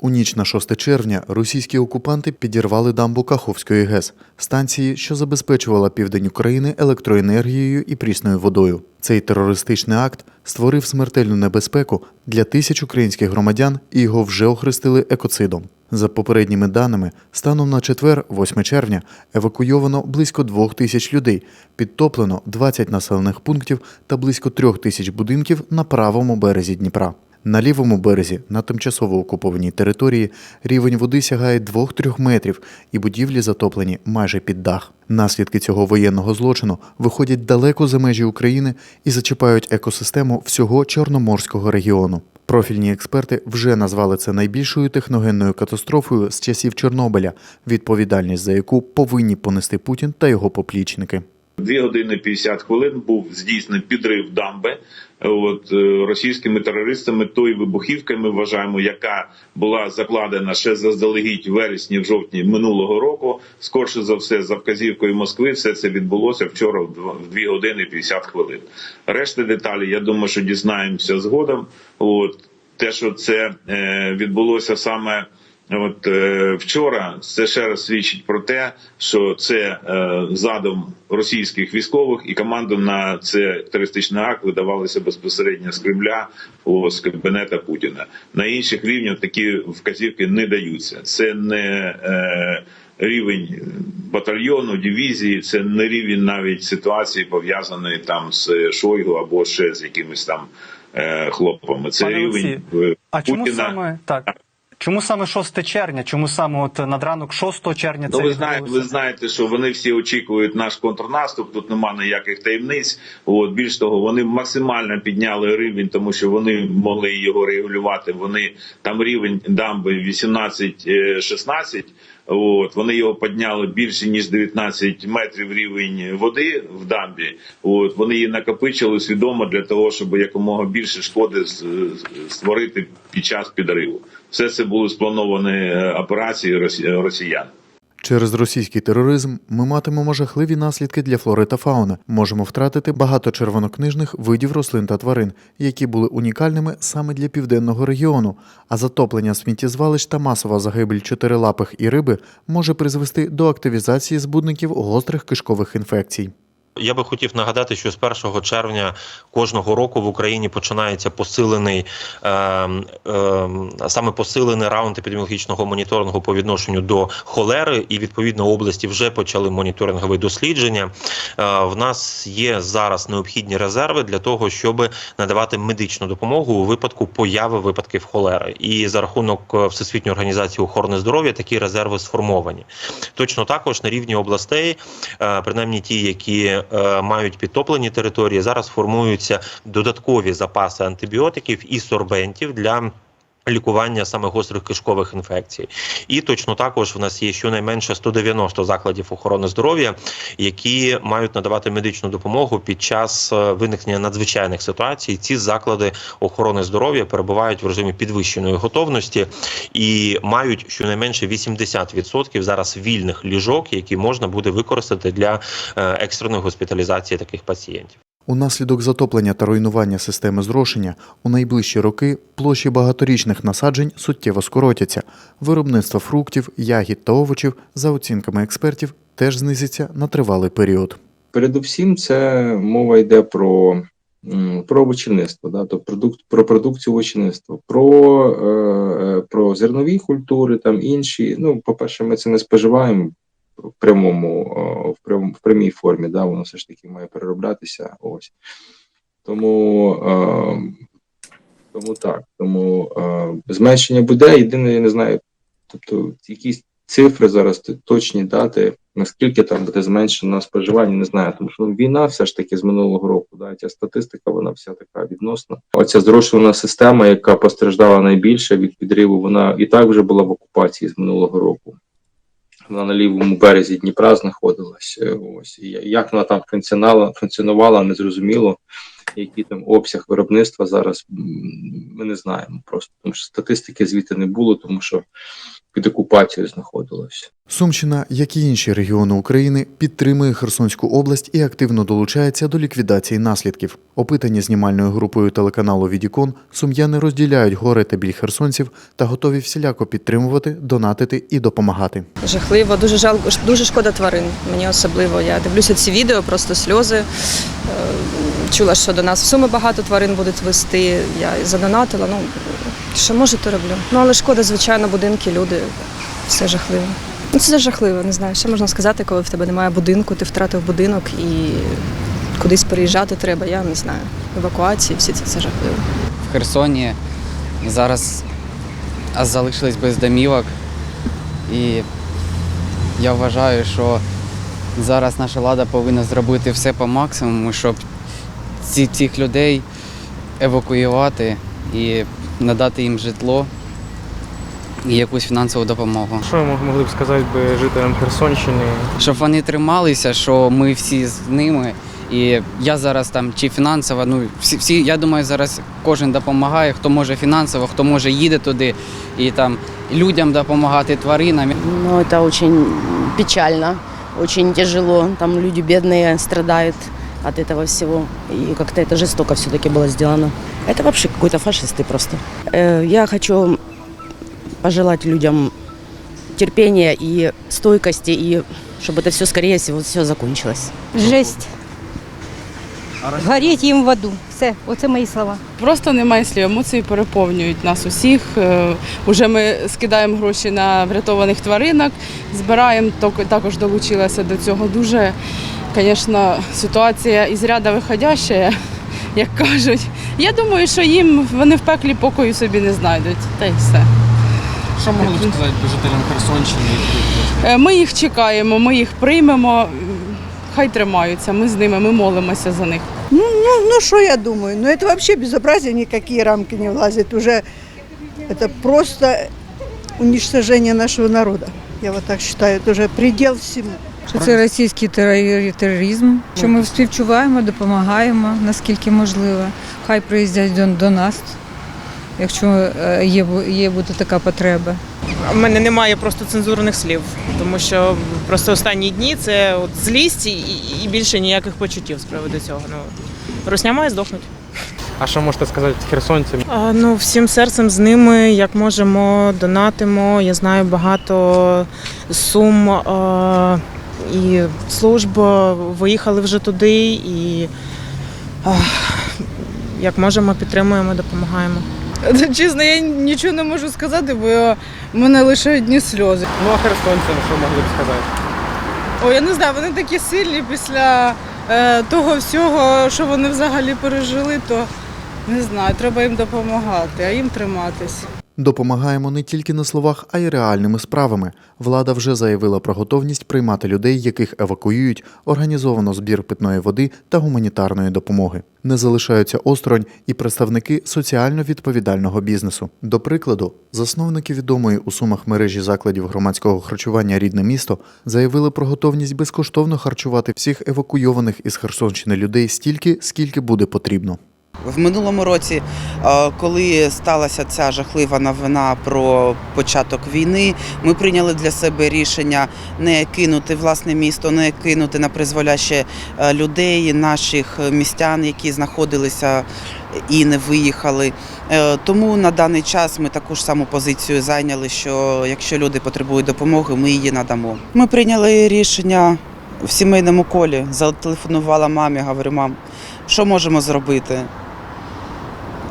У ніч на 6 червня російські окупанти підірвали дамбу Каховської ГЕС, станції, що забезпечувала південь України електроенергією і прісною водою. Цей терористичний акт створив смертельну небезпеку для тисяч українських громадян і його вже охрестили екоцидом. За попередніми даними, станом на четвер, 8 червня, евакуйовано близько двох тисяч людей, підтоплено 20 населених пунктів та близько трьох тисяч будинків на правому березі Дніпра. На лівому березі, на тимчасово окупованій території, рівень води сягає 2-3 метрів, і будівлі затоплені майже під дах. Наслідки цього воєнного злочину виходять далеко за межі України і зачіпають екосистему всього Чорноморського регіону. Профільні експерти вже назвали це найбільшою техногенною катастрофою з часів Чорнобиля, відповідальність за яку повинні понести Путін та його поплічники. Дві години 50 хвилин був здійснений підрив дамби. От е, російськими терористами тої вибухівки ми вважаємо, яка була закладена ще заздалегідь вересні, в жовтні минулого року. Скорше за все, за вказівкою Москви, все це відбулося вчора в два- в 2 години 50 хвилин. Решти деталі, я думаю, що дізнаємося згодом. От те, що це е, відбулося саме. От е, вчора це ще раз свідчить про те, що це е, задум російських військових і команду на це терористичний акт видавалися безпосередньо з Кремля о, з кабінета Путіна. На інших рівнях такі вказівки не даються. Це не е, рівень батальйону, дивізії, це не рівень навіть ситуації пов'язаної там з Шойгу або ще з якимись там е, хлопами. Це Пане рівень Олексію, е, А чому саме так? Чому саме 6 червня? Чому саме от над ранок 6 червня це Ну, ви знаєте, ви знаєте, що вони всі очікують наш контрнаступ. Тут нема ніяких таємниць. От більш того, вони максимально підняли рівень, тому що вони могли його регулювати. Вони там рівень дамби 18-16, От вони його підняли більше ніж 19 метрів рівень води в дамбі. От вони її накопичили свідомо для того, щоб якомога більше шкоди створити під час підриву. Все це були сплановані е, операції росі- росіян. Через російський тероризм ми матимемо жахливі наслідки для флори та фауни. Можемо втратити багато червонокнижних видів рослин та тварин, які були унікальними саме для південного регіону. А затоплення сміттєзвалищ та масова загибель чотирилапих і риби може призвести до активізації збудників гострих кишкових інфекцій. Я би хотів нагадати, що з 1 червня кожного року в Україні починається посилений е, е, саме посилений раунд епідеміологічного моніторингу по відношенню до холери, і відповідно області вже почали моніторингові дослідження. Е, в нас є зараз необхідні резерви для того, щоб надавати медичну допомогу у випадку появи випадків холери. І за рахунок е, Всесвітньої організації охорони здоров'я такі резерви сформовані. Точно також на рівні областей, е, принаймні ті, які мають підтоплені території, зараз формуються додаткові запаси антибіотиків і сорбентів для. Лікування саме гострих кишкових інфекцій, і точно також в нас є щонайменше 190 закладів охорони здоров'я, які мають надавати медичну допомогу під час е, виникнення надзвичайних ситуацій. Ці заклади охорони здоров'я перебувають в режимі підвищеної готовності і мають щонайменше 80% зараз вільних ліжок, які можна буде використати для е, екстреної госпіталізації таких пацієнтів. Унаслідок затоплення та руйнування системи зрошення у найближчі роки площі багаторічних насаджень суттєво скоротяться. Виробництво фруктів, ягід та овочів, за оцінками експертів, теж знизиться на тривалий період. Передусім, це мова йде про, про овочівництво, да, тобто продукт, про продукцію овочівництва, про, е, е, про зернові культури, там інші. Ну, по-перше, ми це не споживаємо в прямому, е, в, прям, в прямій формі, да, воно все ж таки має перероблятися. Ось. Тому, е, тому так, тому е, зменшення буде. Єдине, я не знаю, тобто якісь цифри зараз точні дати, наскільки там буде зменшено споживання, не знаю. Тому що ну, війна все ж таки з минулого року, да, ця статистика, вона вся така відносна. Оця зрошувана система, яка постраждала найбільше від підриву, вона і так вже була в окупації з минулого року. Вона на лівому березі Дніпра знаходилась. е, Ось і як вона там функціонувала, функціонувала, незрозуміло. Який там обсяг виробництва зараз ми не знаємо просто, тому що статистики звідти не було, тому що під окупацією знаходилося. Сумщина, як і інші регіони України, підтримує Херсонську область і активно долучається до ліквідації наслідків. Опитані знімальною групою телеканалу Відікон, сум'яни розділяють горе та біль херсонців та готові всіляко підтримувати, донатити і допомагати. Жахливо, дуже жалко, дуже шкода тварин. Мені особливо. Я дивлюся ці відео, просто сльози. Е, Чула, що до нас в Суми багато тварин будуть вести. Я задонатила. Ну що можу, то роблю. Ну але шкода, звичайно, будинки, люди. Все жахливо. Ну це жахливо, не знаю. Що можна сказати, коли в тебе немає будинку, ти втратив будинок і кудись переїжджати треба. Я не знаю. Евакуації, всі це, це жахливо. в Херсоні зараз залишились без домівок. І я вважаю, що зараз наша влада повинна зробити все по максимуму, щоб ці, цих людей евакуювати і надати їм житло і якусь фінансову допомогу. Що ми могли б сказати би жителям Херсонщини? Щоб вони трималися, що ми всі з ними. І я зараз там чи фінансово, ну всі, всі, я думаю, зараз кожен допомагає, хто може фінансово, хто може їде туди і там людям допомагати тваринам. Ну, это очень печально, очень тяжело. Там люди бедные страдают от этого всего. И как-то это жестоко все-таки было сделано. Это вообще какой-то фашисты просто. Э, Я хочу пожелать людям терпения и стойкости, и чтобы это все скорее всего все закончилось. Жесть. Горіть їм в аду. Все, оце мої слова. Просто немає слів, емоції переповнюють нас усіх. Е, Уже ми скидаємо гроші на врятованих тваринок, збираємо, ток- також долучилася до цього. Дуже, звісно, ситуація із ряда виходяща, як кажуть. Я думаю, що їм вони в пеклі покою собі не знайдуть. Та й все. Що могли б сказати би жителям Херсонщини? Е, Ми їх чекаємо, ми їх приймемо. Хай тримаються, ми з ними, ми молимося за них. Ну, ну, ну что я думаю? Ну, это вообще безобразие, никакие рамки не влазят. Уже это просто уничтожение нашего народа. Я вот так считаю, это уже предел всему. Що це російський терор- тероризм, що ми співчуваємо, допомагаємо наскільки можливо. Хай приїздять до, до нас, якщо е, є, є буде така потреба. У мене немає просто цензурних слів, тому що просто останні дні це от злість і, і більше ніяких почуттів з приводу цього. Ну русня має здохнути. А що можете сказати херсонцям? А, ну всім серцем з ними, як можемо, донатимо. Я знаю багато сум а, і служб виїхали вже туди, і як можемо, підтримуємо, допомагаємо. Чесно, я нічого не можу сказати, бо в мене лише одні сльози. Ну а херсонцям що могли б сказати? О, я не знаю, вони такі сильні після е, того всього, що вони взагалі пережили, то не знаю, треба їм допомагати, а їм триматись. Допомагаємо не тільки на словах, а й реальними справами. Влада вже заявила про готовність приймати людей, яких евакуюють, організовано збір питної води та гуманітарної допомоги. Не залишаються осторонь і представники соціально відповідального бізнесу. До прикладу, засновники відомої у сумах мережі закладів громадського харчування Рідне місто заявили про готовність безкоштовно харчувати всіх евакуйованих із Херсонщини людей стільки, скільки буде потрібно. В минулому році, е, коли сталася ця жахлива новина про початок війни, ми прийняли для себе рішення не кинути власне місто, не кинути на призволяще е, людей, наших містян, які знаходилися і не виїхали. Е, Тому на даний час ми таку ж саму позицію зайняли, що якщо люди потребують допомоги, ми її надамо. Ми прийняли рішення в сімейному колі, зателефонувала мамі, говорю, мам, що можемо зробити?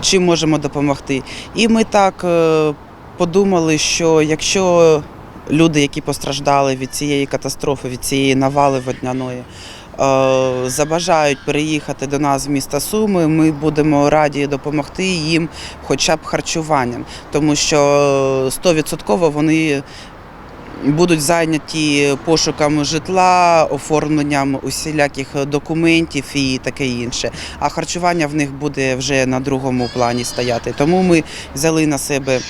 Чим можемо допомогти. І ми так е, подумали, що якщо люди, які постраждали від цієї катастрофи, від цієї навали водняної, е, забажають переїхати до нас в місто Суми, ми будемо раді допомогти їм хоча б харчуванням, тому що 100% вони будуть зайняті пошуком житла, оформленням усіляких документів і таке інше. А харчування в них буде вже на другому плані стояти. Тому ми взяли на себе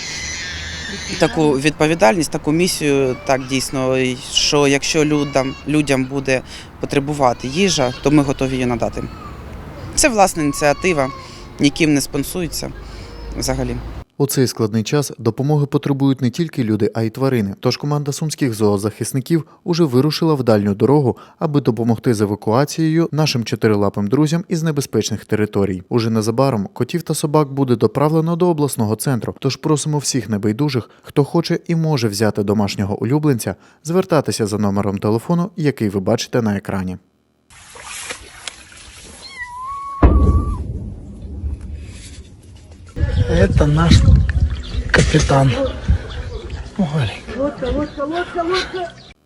таку відповідальність, таку місію, так дійсно, що якщо людям, людям буде потребувати їжа, то ми готові її надати. Це власна ініціатива, ніким не спонсується взагалі. У цей складний час допомоги потребують не тільки люди, а й тварини. Тож команда сумських зоозахисників уже вирушила в дальню дорогу, аби допомогти з евакуацією нашим чотирилапим друзям із небезпечних територій. Уже незабаром котів та собак буде доправлено до обласного центру. Тож просимо всіх небайдужих, хто хоче і може взяти домашнього улюбленця, звертатися за номером телефону, який ви бачите на екрані. Это наш капитан.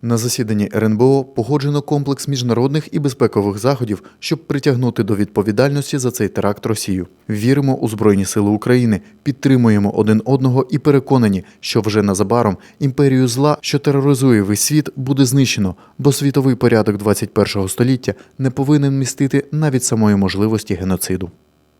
На засіданні РНБО погоджено комплекс міжнародних і безпекових заходів, щоб притягнути до відповідальності за цей теракт Росію. Віримо у Збройні Сили України, підтримуємо один одного і переконані, що вже незабаром імперію зла, що тероризує весь світ, буде знищено, бо світовий порядок 21 століття не повинен містити навіть самої можливості геноциду.